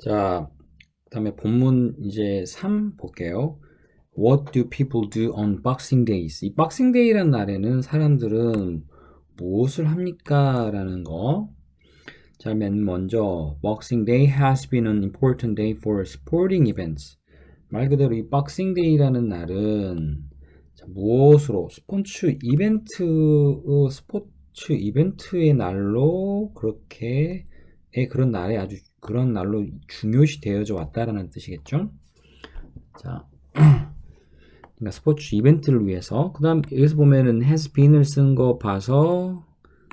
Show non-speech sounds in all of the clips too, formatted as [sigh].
자, 그다음에 본문 이제 3 볼게요. What do people do on Boxing Days? 이 Boxing Day라는 날에는 사람들은 무엇을 합니까? 라는 거. 자, 맨 먼저 Boxing Day has been an important day for sporting events. 말 그대로 이 Boxing Day라는 날은 자, 무엇으로 스포츠 이벤트 어, 스포츠 이벤트의 날로 그렇게 의 그런 날에 아주 그런 날로 중요시 되어져 왔다라는 뜻이겠죠. 자, [clears throat] 그러니까 스포츠 이벤트를 위해서. 그다음 여기서 보면은 has been을 쓴 거 봐서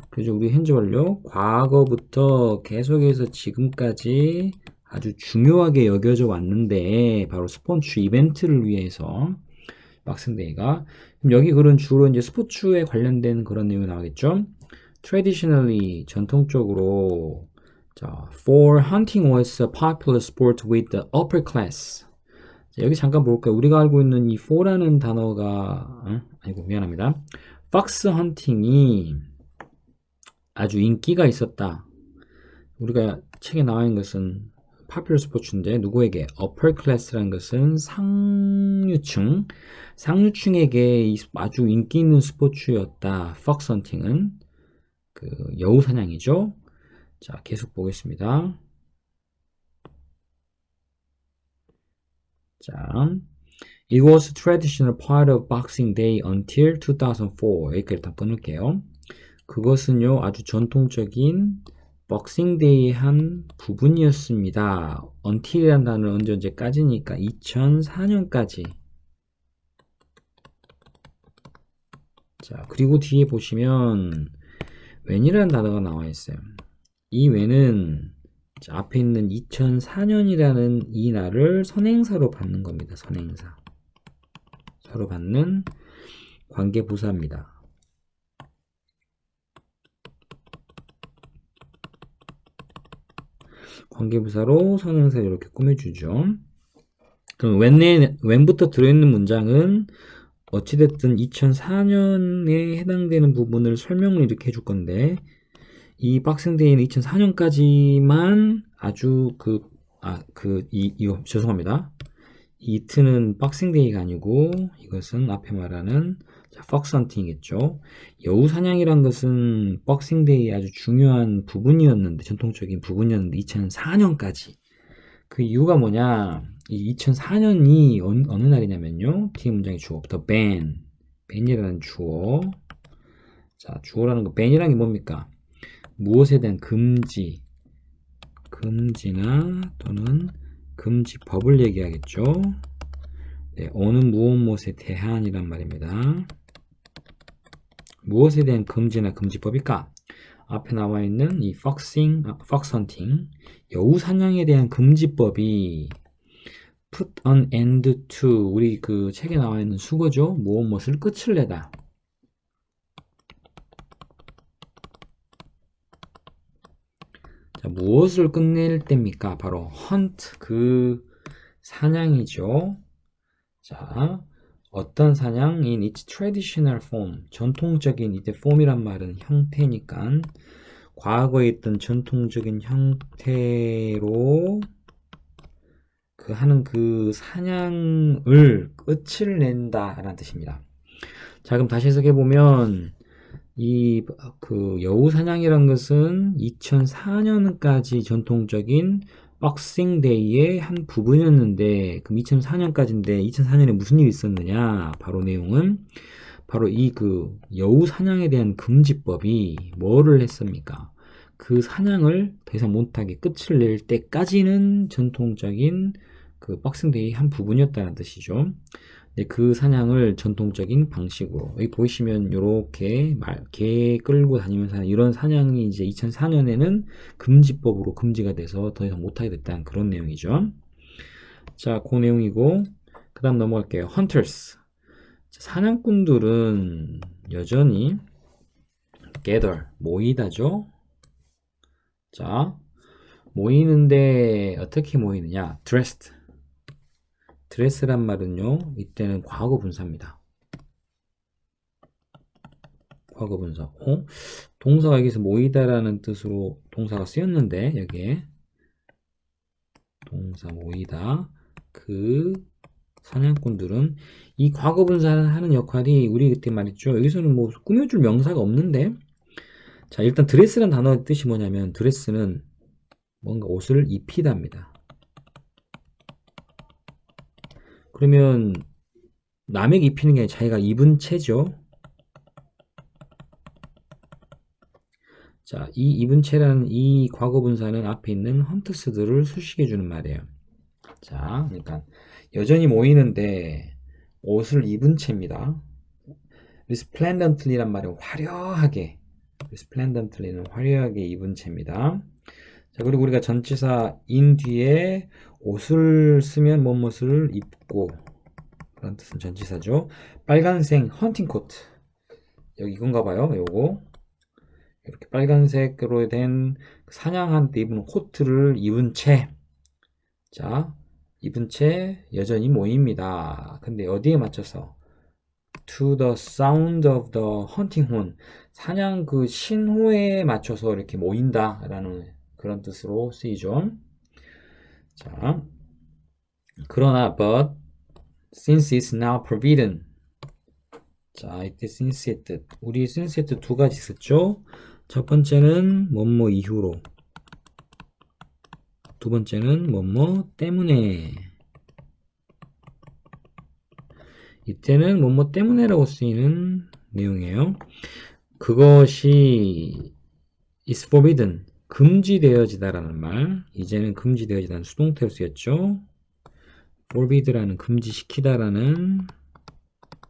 그죠 우리 현재 완료 과거부터 계속해서 지금까지 아주 중요하게 여겨져 왔는데 바로 스포츠 이벤트를 위해서 박승데이가 그럼 여기 글은 주로 이제 스포츠에 관련된 그런 내용이 나오겠죠. traditionally 전통적으로 자, for hunting was a popular sport with the upper class. 자, 여기 잠깐 볼까요? 우리가 알고 있는 이 for라는 단어가 어? 아이고 미안합니다. fox 헌팅이 아주 인기가 있었다. 우리가 책에 나와 있는 것은 popular 스포츠인데 누구에게 upper class라는 것은 상류층, 상류층에게 아주 인기 있는 스포츠였다. fox 헌팅은 그 여우 사냥이죠. 자, 계속 보겠습니다. 자, It was a traditional part of Boxing Day until 2004. 여기까지 일단 끊을게요. 그것은요, 아주 전통적인 Boxing Day의 한 부분이었습니다. until이라는 단어는 언제 언제까지니까 2004년까지. 자, 그리고 뒤에 보시면 when이라는 단어가 나와 있어요. 이 외는 앞에 있는 2004년이라는 이 날을 선행사로 받는 겁니다. 선행사. 서로 받는 관계부사입니다. 관계부사로 선행사 이렇게 꾸며주죠. 그럼 when에, when부터 들어있는 문장은 어찌됐든 2004년에 해당되는 부분을 설명을 이렇게 해줄 건데 이 박싱데이는 2004년까지만 아주 그, 아, 그, 이, 이거, 죄송합니다. 이트는 박싱데이가 아니고 이것은 앞에 말하는 퍽스헌팅이겠죠. 여우 사냥이란 것은 박싱데이의 아주 중요한 부분이었는데 전통적인 부분이었는데 2004년까지 그 이유가 뭐냐? 이 2004년이 어느, 어느 날이냐면요. 뒤에 문장의 주어, the ban, ban이라는 주어. 자, 주어라는 거, ban이라는 게 뭡니까? 무엇에 대한 금지, 금지나 또는 금지법을 얘기하겠죠. 네, 어느 무엇 무엇에 대한이란 말입니다. 무엇에 대한 금지나 금지법일까? 앞에 나와 있는 이 foxing, 아, fox hunting, 여우 사냥에 대한 금지법이 put an end to 우리 그 책에 나와 있는 수거죠. 무엇 무엇을 끝을 내다. 자, 무엇을 끝낼 때입니까? 바로 hunt 그 사냥이죠. 자, 어떤 사냥인 its traditional form 전통적인 이제 form이란 말은 형태니까 과거에 있던 전통적인 형태로 그 하는 그 사냥을 끝을 낸다라는 뜻입니다. 자, 그럼 다시 해석해 보면 이 그 여우 사냥이란 것은 2004년까지 전통적인 박싱 데이의 한 부분이었는데 그럼 2004년까지인데 2004년에 무슨 일이 있었느냐? 바로 내용은 바로 이 그 여우 사냥에 대한 금지법이 뭐를 했습니까? 그 사냥을 더 이상 못하게 끝을 낼 때까지는 전통적인 그 박싱 데이의 한 부분이었다는 뜻이죠. 네, 그 사냥을 전통적인 방식으로 여기 보시면 이렇게 말, 개 끌고 다니면서 이런 사냥이 이제 2004년에는 금지법으로 금지가 돼서 더 이상 못하게 됐다는 그런 내용이죠. 자, 그 내용이고 그 다음 넘어갈게요. hunters 사냥꾼들은 여전히 gather 모이다죠. 자, 모이는데 어떻게 모이느냐? dressed 드레스란 말은요, 이때는 과거 분사입니다. 과거 분사. 어? 동사가 여기서 모이다라는 뜻으로 동사가 쓰였는데, 여기에. 동사 모이다. 그 사냥꾼들은 이 과거 분사를 하는 역할이 우리 그때 말했죠. 여기서는 뭐 꾸며줄 명사가 없는데 자 일단 드레스란 단어의 뜻이 뭐냐면 드레스는 뭔가 옷을 입히다입니다. 그러면 남에게 입히는 게 자기가 입은 채죠. 자, 이 입은 채라는 이 과거 분사는 앞에 있는 헌트스들을 수식해 주는 말이에요. 자, 그러니까 여전히 모이는데 옷을 입은 채입니다. resplendently란 말은 화려하게 resplendently는 화려하게 입은 채입니다. 자, 그리고 우리가 전치사 in 뒤에 옷을 쓰면 무엇을 입고 그런 뜻은 전치사죠. 빨간색 헌팅 코트 여기 이건가 봐요. 요거 이렇게 빨간색으로 된 사냥한 때 입은 코트를 입은 채 자, 입은 채 여전히 모입니다. 근데 어디에 맞춰서 to the sound of the hunting horn 사냥 그 신호에 맞춰서 이렇게 모인다라는 그런 뜻으로 쓰이죠. 자, 그러나 but since it's now forbidden 자, 이때 since의 뜻. 우리 since의 뜻 두 가지 있었죠? 첫 번째는 뭐뭐 이후로 두 번째는 뭐뭐 때문에 이때는 뭐뭐 때문에라고 쓰이는 내용이에요. 그것이 is forbidden 금지되어지다라는 말 이제는 금지되어지다는 수동태로 쓰였죠. forbid라는 금지시키다라는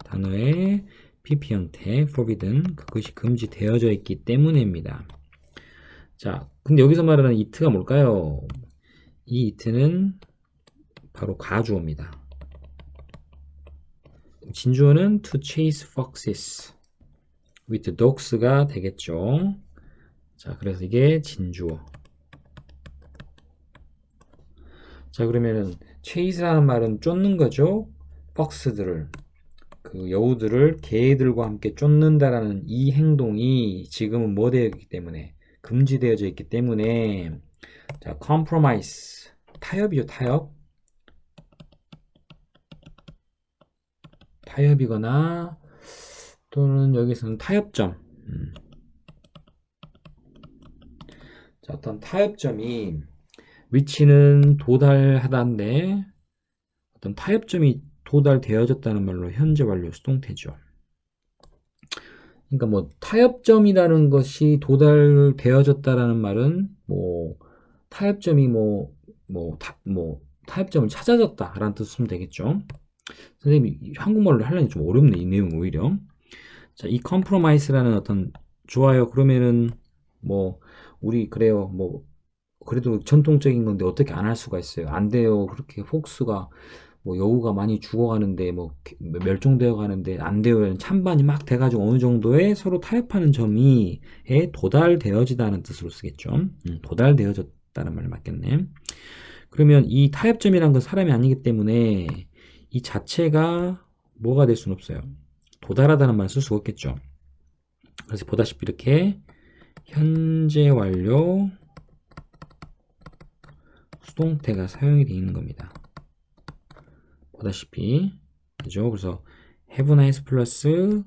단어의 pp 형태 forbidden 그것이 금지되어져 있기 때문입니다. 자, 근데 여기서 말하는 이트가 뭘까요? 이 이트는 바로 가주어입니다. 진주어는 to chase foxes with dogs가 되겠죠. 자, 그래서 이게 진주어. 자, 그러면은 chase라는 말은 쫓는 거죠. fox들을 그 여우들을 개들과 함께 쫓는다라는 이 행동이 지금은 뭐 되어 있기 때문에 금지되어져 있기 때문에 자, compromise 타협이죠, 타협. 타협이거나 또는 여기서는 타협점. 음. 자, 어떤 타협점이 위치는 도달하다인데 어떤 타협점이 도달되어졌다는 말로 현재 완료 수동태죠. 그러니까 뭐 타협점이라는 것이 도달되어졌다라는 말은 뭐 타협점이 뭐 뭐, 타, 뭐 타협점을 찾아졌다라는 뜻으면 되겠죠. 선생님이 한국말로 하려니 좀 어렵네 이 내용 오히려. 자, 이 컴프로마이스라는 어떤 좋아요. 그러면은 뭐 우리 그래요. 뭐 그래도 전통적인 건데 어떻게 안 할 수가 있어요. 안 돼요. 그렇게 폭스가 뭐 여우가 많이 죽어가는데 뭐 멸종되어 가는데 안 돼요. 찬반이 막 돼가지고 어느 정도의 서로 타협하는 점이 에 도달되어지다는 뜻으로 쓰겠죠. 음, 도달되어졌다는 말이 맞겠네. 그러면 이 타협점이란 건 사람이 아니기 때문에 이 자체가 뭐가 될 수는 없어요. 도달하다는 수가 없겠죠. 그래서 보다시피 이렇게 현재 완료 수동태가 사용이 되어 있는 겁니다. 보다시피 그죠? 그래서 have nice 플러스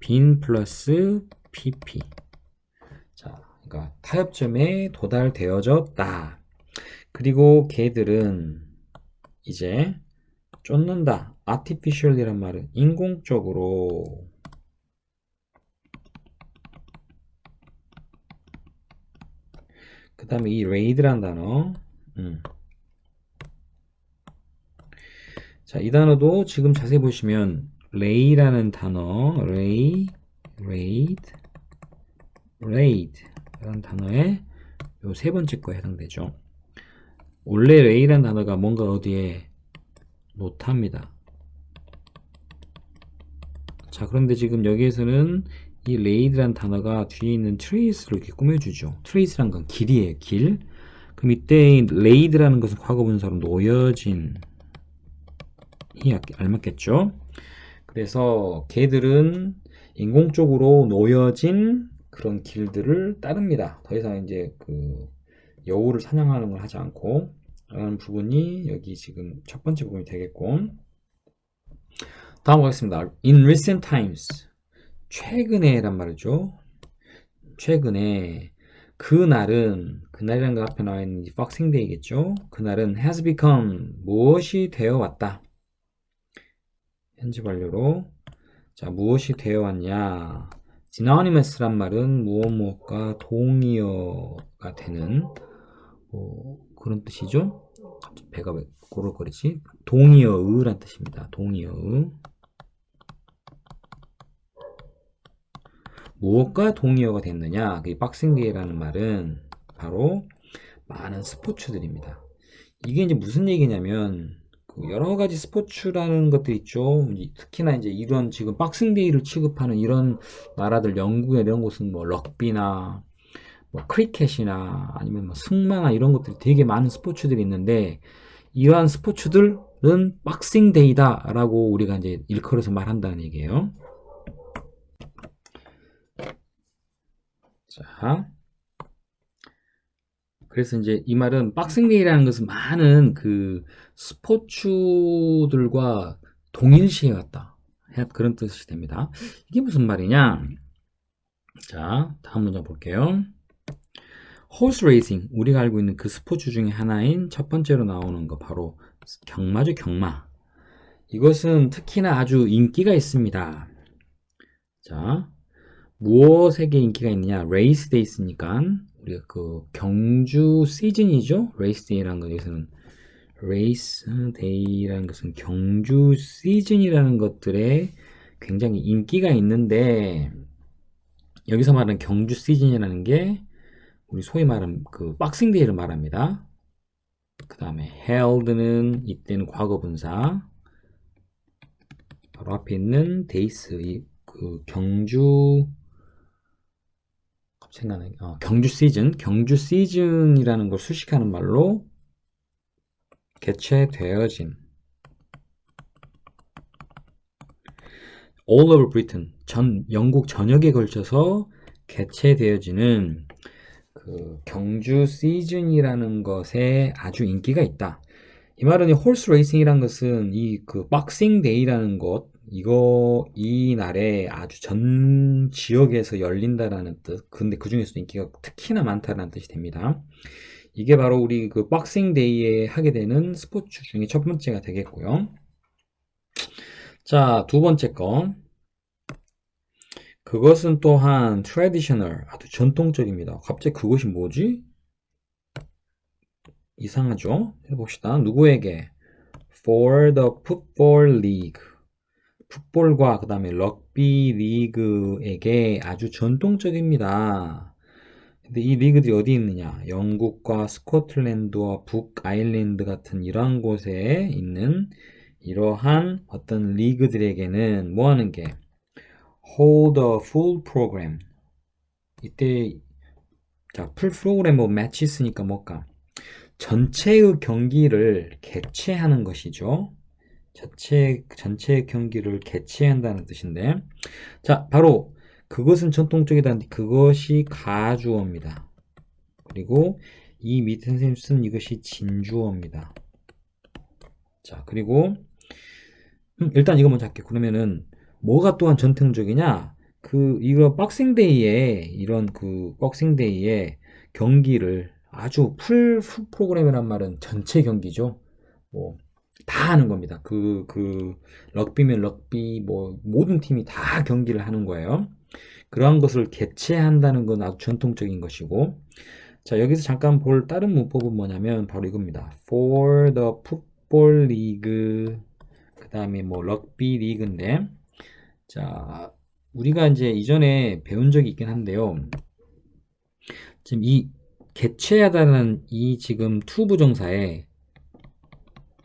been 플러스 pp 자, 그러니까 타협점에 도달되어졌다. 그리고 걔들은 이제 쫓는다. artificial이란 말은 인공적으로 그 다음에 이 raid란 단어 음. 자, 이 단어도 지금 자세히 보시면 lay라는 단어, lay, raid, raid 라는 단어에 요 세 번째 거에 해당되죠. 원래 lay라는 단어가 뭔가 어디에 못합니다. 자, 그런데 지금 여기에서는 이 laid라는 단어가 뒤에 있는 trace를 이렇게 꾸며주죠. trace란 건 길이에요, 길. 그럼 이때 laid라는 것은 과거 분사로 놓여진 이 알맞겠죠? 그래서 개들은 인공적으로 놓여진 그런 길들을 따릅니다. 더 이상 이제 그 여우를 사냥하는 걸 하지 않고 라는 부분이 여기 지금 첫 번째 부분이 되겠고 다음 보겠습니다. In recent times 최근에란 말이죠. 최근에 그날은 그날이라는 거 앞에 나와 있는 Day겠죠. 그날은 has become 무엇이 되어 왔다. 현재 완료로 자 무엇이 되어 왔냐. synonymous란 말은 무엇 무엇과 동의어가 되는 뭐 그런 뜻이죠. 배가 왜 고를거리지? 동의어의란 뜻입니다. 동의어의. 무엇과 동의어가 됐느냐? 그 박싱데이라는 말은 바로 많은 스포츠들입니다. 이게 이제 무슨 얘기냐면 그 여러 가지 스포츠라는 것들 있죠. 이- 특히나 이제 이런 지금 박싱데이를 취급하는 이런 나라들 영국의 이런 곳은 뭐 럭비나 뭐 크리켓이나 아니면 뭐 승마나 이런 것들이 되게 많은 스포츠들이 있는데 이러한 스포츠들은 박싱데이다라고 우리가 이제 일컬어서 말한다는 얘기예요. 자. 그래서 이제 이 말은 박싱데이라는 것은 많은 그 스포츠들과 동일시해 왔다. 그런 뜻이 됩니다. 이게 무슨 말이냐? 자, 다음 문장 볼게요. horse racing, 우리가 알고 있는 그 스포츠 중에 하나인 첫 번째로 나오는 거 바로 경마죠, 경마. 이것은 특히나 아주 인기가 있습니다. 자, 무엇에게 인기가 있느냐? 레이스 데이 있으니까 우리가 그 경주 시즌이죠. 레이스 데이라는 거 여기서는 레이스 데이라는 것은 경주 시즌이라는 것들에 굉장히 인기가 있는데 여기서 말하는 경주 시즌이라는 게 우리 소위 말하는 그 박싱 데이를 말합니다. 그 다음에 held는 이때는 과거 분사 바로 앞에 있는 데이스 이 그 경주 생각나게 어, 경주 시즌 경주 시즌이라는 걸 수식하는 말로 개최되어진 all over Britain 전 영국 전역에 걸쳐서 개최되어지는 그 경주 시즌이라는 것에 아주 인기가 있다. 이 말은 이 홀스 레이싱이라는 것은 이 그 박싱 데이라는 것 이거 이 날에 아주 전 지역에서 열린다라는 뜻. 근데 그 중에서도 인기가 특히나 많다라는 뜻이 됩니다. 이게 바로 우리 그 박싱 데이에 하게 되는 스포츠 중에 첫 번째가 되겠고요. 자, 두 번째 거. 그것은 또한 traditional, 아주 전통적입니다. 갑자기 그것이 뭐지? 이상하죠? 해봅시다. 누구에게? For the Football League. 풋볼과 그 다음에 럭비 리그에게 아주 전통적입니다. 근데 이 리그들이 어디 있느냐? 영국과 스코틀랜드와 북아일랜드 같은 이러한 곳에 있는 이러한 어떤 리그들에게는 뭐 하는 게 hold a full program. 이때 자, 풀 프로그램 뭐 매치 있으니까 뭘까? 전체의 경기를 개최하는 것이죠. 자체 전체 경기를 개최한다는 뜻인데 자 바로 그것은 전통적이다 그것이 가주어입니다. 그리고 이 밑에 선생님 쓴 이것이 진주어입니다. 자 그리고 음, 일단 이거 먼저 할게요. 그러면은 뭐가 또한 전통적이냐? 그 이거 박싱데이에 이런 그 박싱데이에 경기를 아주 풀, 풀 프로그램이란 말은 전체 경기죠. 뭐 다 하는 겁니다. 그, 그, 럭비면 럭비, 뭐, 모든 팀이 다 경기를 하는 거예요. 그러한 것을 개최한다는 건 아주 전통적인 것이고, 자, 여기서 잠깐 볼 다른 문법은 뭐냐면, 바로 이겁니다. For the football league, 그 다음에 뭐, 럭비 리그인데, 자, 우리가 이제 이전에 배운 적이 있긴 한데요. 지금 이 개최하다는 이 지금 투 부정사에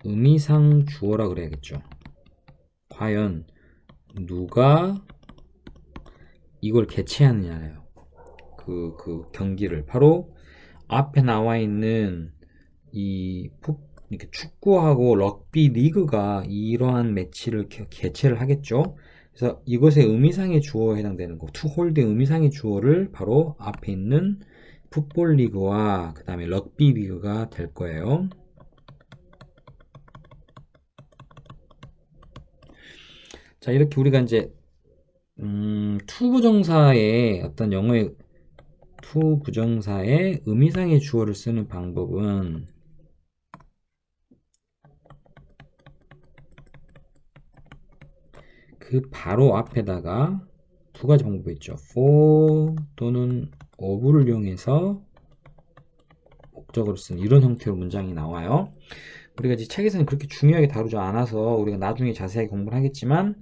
의미상 주어라 그래야겠죠. 과연 누가 이걸 개최하느냐요. 그, 그 경기를. 바로 앞에 나와 있는 이 이렇게 축구하고 럭비 리그가 이러한 매치를 개최를 하겠죠. 그래서 이것의 의미상의 주어에 해당되는 거, 투홀드의 의미상의 주어를 바로 앞에 있는 풋볼 리그와 그 다음에 럭비 리그가 될 거예요. 자, 이렇게 우리가 이제 음, 투부정사의 어떤 영어의 투부정사의 의미상의 주어를 쓰는 방법은 그 바로 앞에다가 두 가지 방법이 있죠. for 또는 of를 이용해서 목적으로 쓰는 이런 형태로 문장이 나와요. 우리가 이제 책에서는 그렇게 중요하게 다루지 않아서 우리가 나중에 자세하게 공부를 하겠지만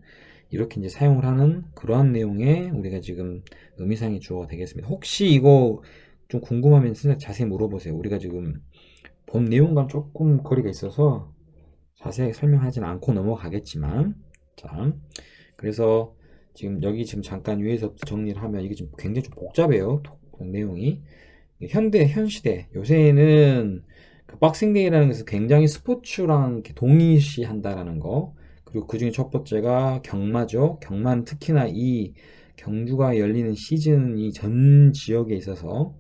이렇게 이제 사용을 하는 그러한 내용의 우리가 지금 의미상의 주어가 되겠습니다. 혹시 이거 좀 궁금하면 자세히 물어보세요. 우리가 지금 본 내용과 조금 거리가 있어서 자세하게 설명하지는 않고 넘어가겠지만 자 그래서 지금 여기 지금 잠깐 위에서부터 정리를 하면 이게 좀 굉장히 좀 복잡해요. 내용이 현대 현 시대 요새는 그 박싱데이라는 것은 굉장히 스포츠랑 동일시한다라는 거 그리고 그 중에 첫 번째가 경마죠. 경마는 특히나 이 경주가 열리는 시즌이 전 지역에 있어서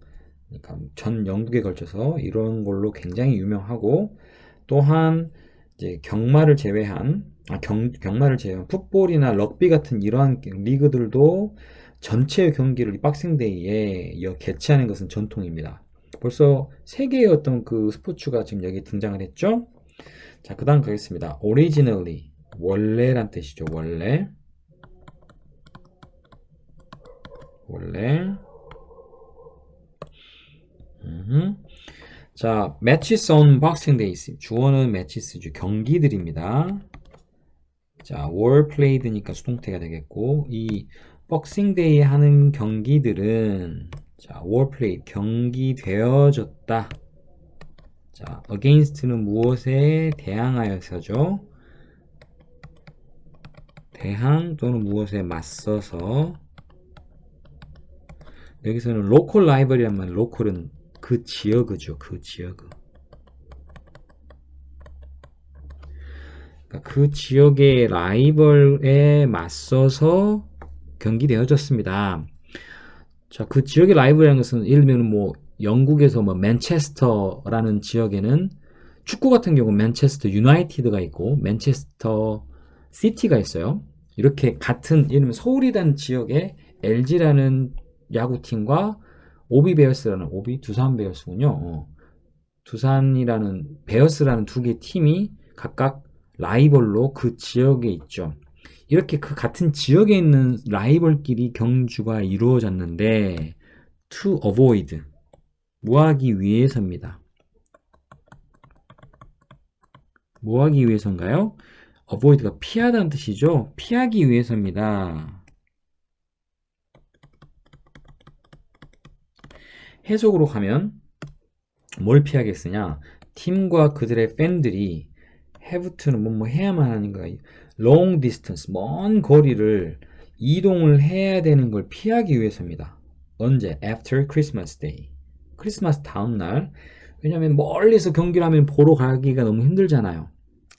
그러니까 전 영국에 걸쳐서 이런 걸로 굉장히 유명하고 또한 이제 경마를 제외한 아, 경, 경마를 제외한 풋볼이나 럭비 같은 이러한 리그들도 전체 경기를 박싱데이에 개최하는 것은 전통입니다. 벌써 세 개의 어떤 그 스포츠가 지금 여기 등장을 했죠. 자, 그 다음 가겠습니다. originally 원래란 뜻이죠. 원래 원래 음흠. 자, matches on boxing days. 주어는 matches죠. 경기들입니다. 자, were played니까 수동태가 되겠고 이 박싱 데이 하는 경기들은 자, were played 경기되어졌다. 자, against는 무엇에 대항하여서죠? 대항 또는 무엇에 맞서서 여기서는 로컬 라이벌이란 말, 로컬은 그 지역이죠. 그 지역. 그러니까 그 지역의 라이벌에 맞서서 경기되어졌습니다. 자, 그 지역의 라이벌이라는 것은 예를 들면 뭐 영국에서 뭐 맨체스터라는 지역에는 축구 같은 경우 맨체스터 유나이티드가 있고 맨체스터 시티가 있어요. 이렇게 같은 예를 들면 서울이라는 지역에 LG라는 야구팀과 오비 베어스라는 오비 두산 베어스군요. 어. 두산이라는 베어스라는 두 개 팀이 각각 라이벌로 그 지역에 있죠. 이렇게 그 같은 지역에 있는 라이벌끼리 경주가 이루어졌는데 to avoid 뭐하기 위해서입니다. 뭐하기 위해서인가요? avoid가 피하다는 뜻이죠. 피하기 위해서입니다. 해석으로 가면 뭘 피하겠으냐? 팀과 그들의 팬들이 have to는 뭐뭐 해야만 하는 거예요. Long distance, 먼 거리를 이동을 해야 되는 걸 피하기 위해서입니다. 언제? after Christmas Day. 크리스마스 다음 날. 왜냐면 멀리서 경기를 하면 보러 가기가 너무 힘들잖아요.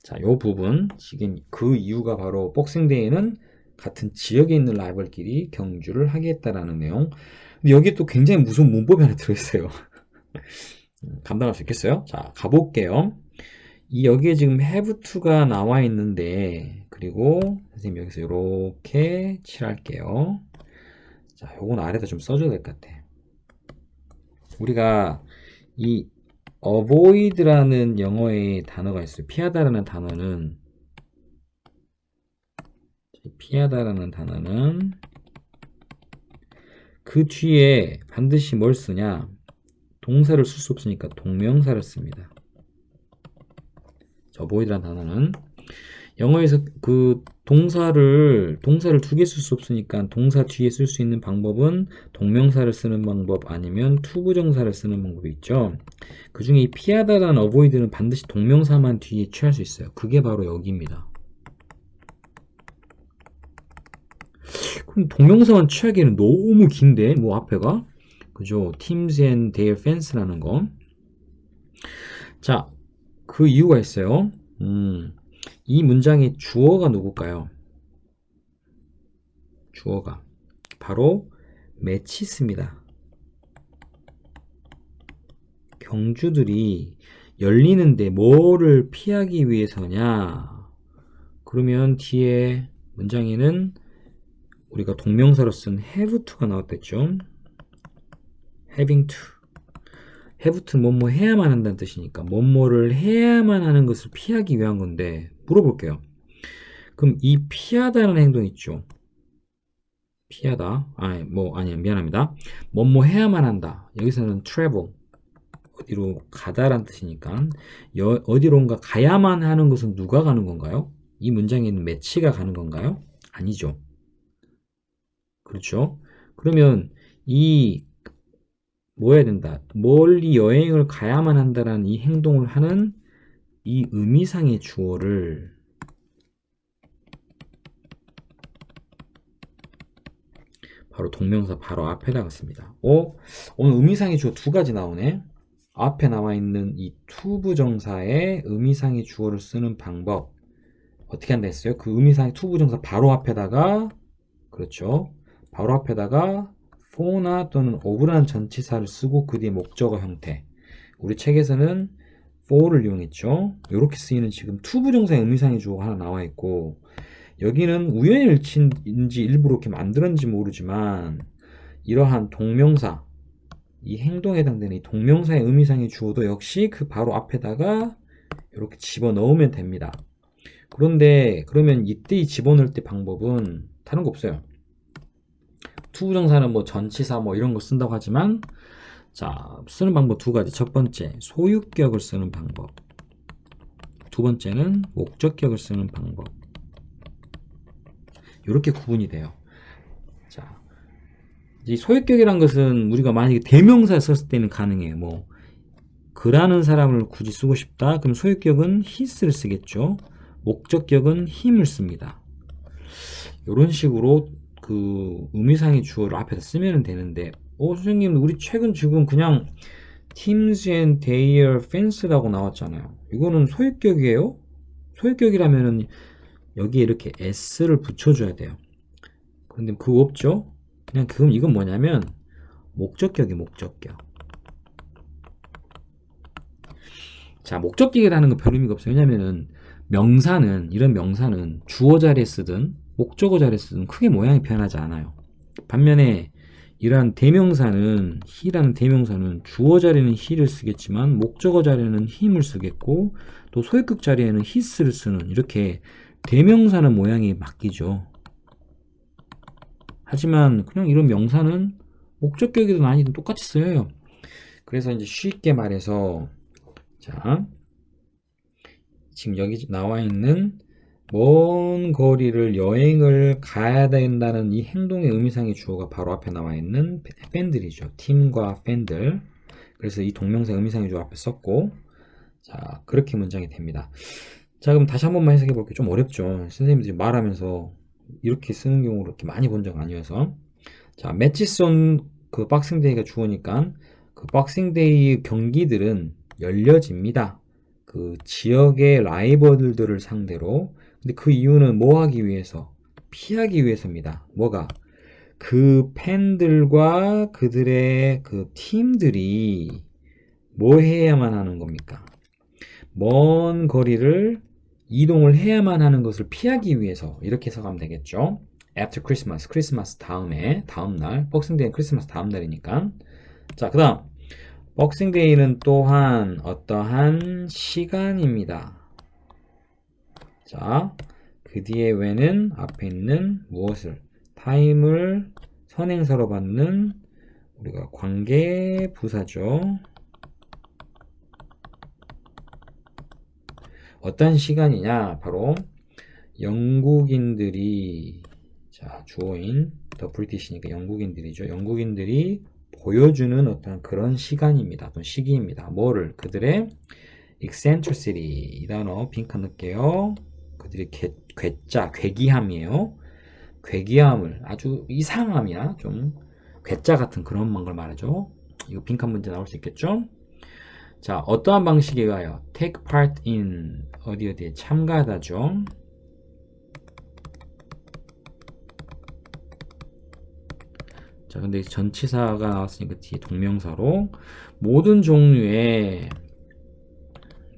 자, 요 부분 지금 그 이유가 바로 복싱데이는 같은 지역에 있는 라이벌끼리 경주를 하겠다라는 내용. 근데 여기 또 굉장히 무서운 문법이 하나 들어있어요. [laughs] 감당할 수 있겠어요? 자, 가볼게요. 이 여기에 지금 have to가 나와 있는데 그리고 선생님 여기서 이렇게 칠할게요. 자, 요건 아래다 좀 써줘야 될 것 같아. 우리가 이 avoid라는 영어의 단어가 있어요. 피하다라는 단어는 피하다라는 단어는 그 뒤에 반드시 뭘 쓰냐? 동사를 쓸 수 없으니까 동명사를 씁니다. avoid라는 단어는 영어에서 그 동사를 동사를 두 개 쓸 수 없으니까 동사 뒤에 쓸 수 있는 방법은 동명사를 쓰는 방법 아니면 투부정사를 쓰는 방법이 있죠. 그 중에 이 피하다라는 avoid는 반드시 동명사만 뒤에 취할 수 있어요. 그게 바로 여기입니다. 그럼 동명사만 취하기에는 너무 긴데 뭐 앞에가 그죠? teams and their fans라는 거. 자, 그 이유가 있어요. 음, 이 문장의 주어가 누굴까요? 주어가 바로 매치스입니다. 경주들이 열리는데 뭐를 피하기 위해서냐? 그러면 뒤에 문장에는 우리가 동명사로 쓴 have to가 나왔댔죠. having to. have to 뭐뭐 해야만 한다는 뜻이니까 뭐뭐를 해야만 하는 것을 피하기 위한 건데 물어볼게요. 그럼 이 피하다는 행동 있죠. 피하다. 아니 뭐 아니 미안합니다. 뭐뭐 해야만 한다. 여기서는 travel 어디로 가다란 뜻이니까 여, 어디론가 가야만 하는 것은 누가 가는 건가요? 이 문장에 있는 매치가 가는 건가요? 아니죠. 그렇죠? 그러면 이 뭐 해야 된다? 멀리 여행을 가야만 한다라는 이 행동을 하는 이 의미상의 주어를 바로 동명사 바로 앞에다가 씁니다. 어? 오늘 의미상의 주어 두 가지 나오네. 앞에 나와 있는 이 투부정사의 의미상의 주어를 쓰는 방법 어떻게 한다 했어요? 그 의미상의 투부정사 바로 앞에다가 그렇죠. 바로 앞에다가 for나 또는 of라는 전치사를 쓰고 그 뒤에 목적어 형태. 우리 책에서는 for를 이용했죠. 이렇게 쓰이는 지금 투부정사의 의미상의 주어가 하나 나와 있고 여기는 우연히 일치인지 일부러 이렇게 만들었는지 모르지만 이러한 동명사 이 행동에 해당되는 이 동명사의 의미상의 주어도 역시 그 바로 앞에다가 이렇게 집어넣으면 됩니다. 그런데 그러면 이때 이 집어넣을 때 방법은 다른 거 없어요. 투부정사는 뭐 전치사 뭐 이런 거 쓴다고 하지만 자 쓰는 방법 두 가지. 첫 번째 소유격을 쓰는 방법. 두 번째는 목적격을 쓰는 방법. 이렇게 구분이 돼요. 자, 이 소유격이란 것은 우리가 만약에 대명사 썼을 때는 가능해요. 뭐 그라는 사람을 굳이 쓰고 싶다. 그럼 소유격은 his를 쓰겠죠. 목적격은 him을 씁니다. 이런 식으로 그 의미상의 주어를 앞에서 쓰면 되는데, 어 선생님 우리 최근 지금 그냥 teams and their fans라고 나왔잖아요. 이거는 소유격이에요? 소유격이라면은 여기에 이렇게 s를 붙여줘야 돼요. 그런데 그거 없죠? 그냥 그럼 이건 뭐냐면 목적격이 목적격. 자, 목적격이라는 건 별 의미가 없어요. 왜냐면은 명사는 이런 명사는 주어 자리에 쓰든 목적어 자리에 쓰든 크게 모양이 변하지 않아요. 반면에 이러한 대명사는 히라는 대명사는 주어 자리는 히를 쓰겠지만 목적어 자리는 힘을 쓰겠고 또 소유격 자리에는 히스를 쓰는 이렇게 대명사는 모양이 바뀌죠. 하지만 그냥 이런 명사는 목적격이든 아니든 똑같이 쓰여요. 그래서 이제 쉽게 말해서 자 지금 여기 나와 있는 먼 거리를 여행을 가야 된다는 이 행동의 의미상의 주어가 바로 앞에 나와 있는 팬들이죠. 팀과 팬들. 그래서 이 동명사 의미상의 주어 앞에 썼고 자 그렇게 문장이 됩니다. 자 그럼 다시 한 번만 해석해 볼게요. 좀 어렵죠. 선생님들이 말하면서 이렇게 쓰는 경우를 이렇게 많이 본 적 아니어서 자 매치손 그 박싱데이가 주어니까 그 박싱데이 경기들은 열려집니다. 그 지역의 라이벌들을 상대로 근데 그 이유는 뭐 하기 위해서 피하기 위해서입니다. 뭐가 그 팬들과 그들의 그 팀들이 뭐 해야만 하는 겁니까? 먼 거리를 이동을 해야만 하는 것을 피하기 위해서 이렇게 해석하면 되겠죠. After Christmas, 크리스마스 다음에 다음 날, 복싱데이는 크리스마스 다음 날이니까. 자, 그다음 복싱데이는 또한 어떠한 시간입니다. 자, 그 뒤에 왜는 앞에 있는 무엇을 타임을 선행사로 받는 우리가 관계 부사죠. 어떤 시간이냐? 바로 영국인들이 자 주어인 더 브리티시니까 영국인들이죠. 영국인들이 보여주는 어떤 그런 시간입니다. 어떤 시기입니다. 뭐를 그들의 eccentricity 이 단어 빈칸 넣을게요. 그들의 괴, 괴짜 괴기함이에요. 괴기함을 아주 이상함이야 좀 괴짜 같은 그런 걸 말하죠. 이거 빈칸 문제 나올 수 있겠죠? 자, 어떠한 방식이가요? take part in 어디 어디에 참가하다죠. 자, 근데 전치사가 나왔으니까 뒤에 동명사로 모든 종류의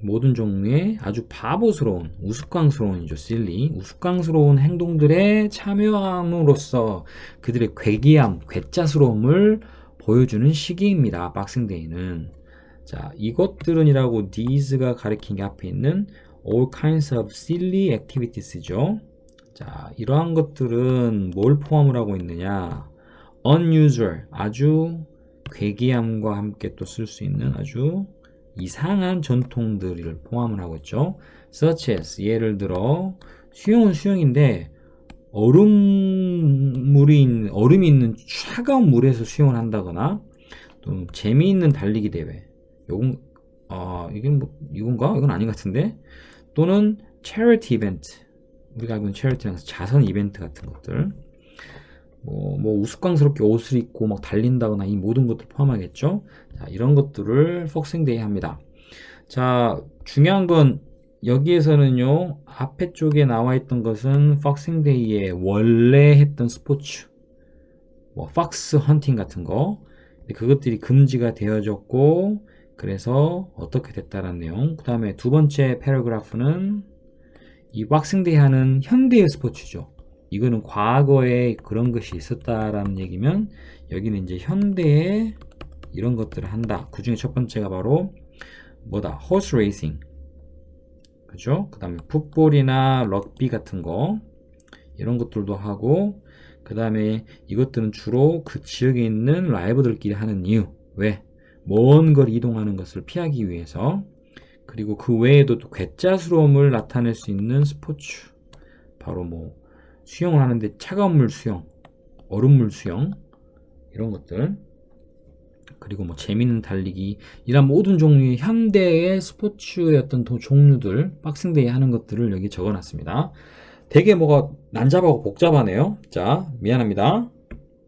모든 종류의 아주 바보스러운, 우스꽝스러운이죠, silly. 우스꽝스러운 행동들에 참여함으로써 그들의 괴기함, 괴짜스러움을 보여주는 시기입니다. 박싱데이는. 자, 이것들은이라고 these가 가리킨 게 앞에 있는 all kinds of silly activities죠. 자, 이러한 것들은 뭘 포함을 하고 있느냐? unusual, 아주 괴기함과 함께 또 쓸 수 있는 아주 이상한 전통들을 포함을 하고 있죠. such as, 예를 들어, 수영은 수영인데, 얼음물이, 얼음이 있는 차가운 물에서 수영을 한다거나, 또 재미있는 달리기 대회. 요건, 아, 이게 뭐, 이건가? 이건 아닌 것 같은데? 또는 charity event. 우리가 알고 있는 charity랑 자선 이벤트 같은 것들. 뭐, 뭐 우스꽝스럽게 옷을 입고 막 달린다거나 이 모든 것들 포함하겠죠. 자, 이런 것들을 폭싱데이 합니다. 자, 중요한 건 여기에서는요, 앞에 쪽에 나와 있던 것은 폭싱데이의 원래 했던 스포츠, 뭐, 팍스 헌팅 같은 거, 그것들이 금지가 되어졌고, 그래서 어떻게 됐다라는 내용. 그 다음에 두 번째 패러그래프는 이 박싱데이 하는 현대의 스포츠죠. 이거는 과거에 그런 것이 있었다라는 얘기면 여기는 이제 현대에 이런 것들을 한다. 그 중에 첫 번째가 바로 뭐다? 호스 레이싱. 그죠? 그 다음에 풋볼이나 럭비 같은 거 이런 것들도 하고 그 다음에 이것들은 주로 그 지역에 있는 라이브들끼리 하는 이유. 왜? 먼 거리 이동하는 것을 피하기 위해서 그리고 그 외에도 또 괴짜스러움을 나타낼 수 있는 스포츠. 바로 뭐 수영을 하는데 차가운 물 수영, 얼음물 수영 이런 것들 그리고 뭐 재밌는 달리기 이런 모든 종류의 현대의 스포츠의 어떤 도- 종류들 박싱데이 하는 것들을 여기 적어놨습니다. 되게 뭐가 난잡하고 복잡하네요. 자 미안합니다.